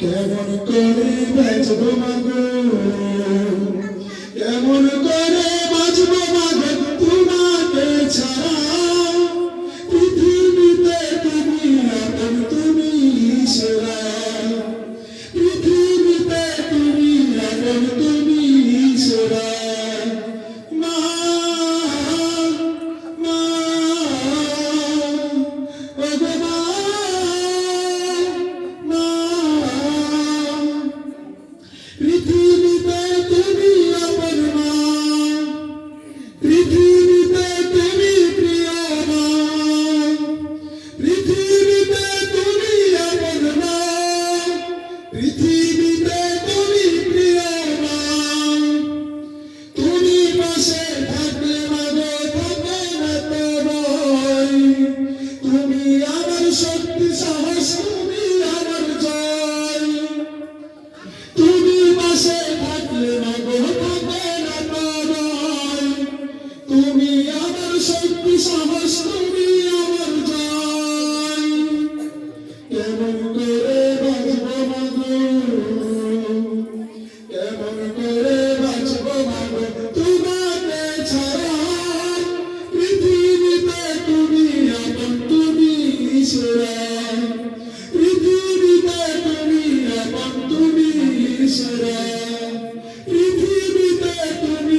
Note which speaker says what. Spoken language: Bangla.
Speaker 1: কেমন করে বাঁচবো মাগো? কেমন করে বাঁচব পাশে থাকলে মাগো থাকে না তো ভয়। তুমি আমার শক্তি, সাহস, তুমি আমার জয়। তুমি পাশে থাকলে মাগো থাকে না তো ভয়। তুমি আমার শক্তি, সাহস, তুমি আমার জয়। কেমন করে ছেড়ে পৃথিবীতে তুমি এবং তুমি ছেড়ে পৃথিবীতে তুমি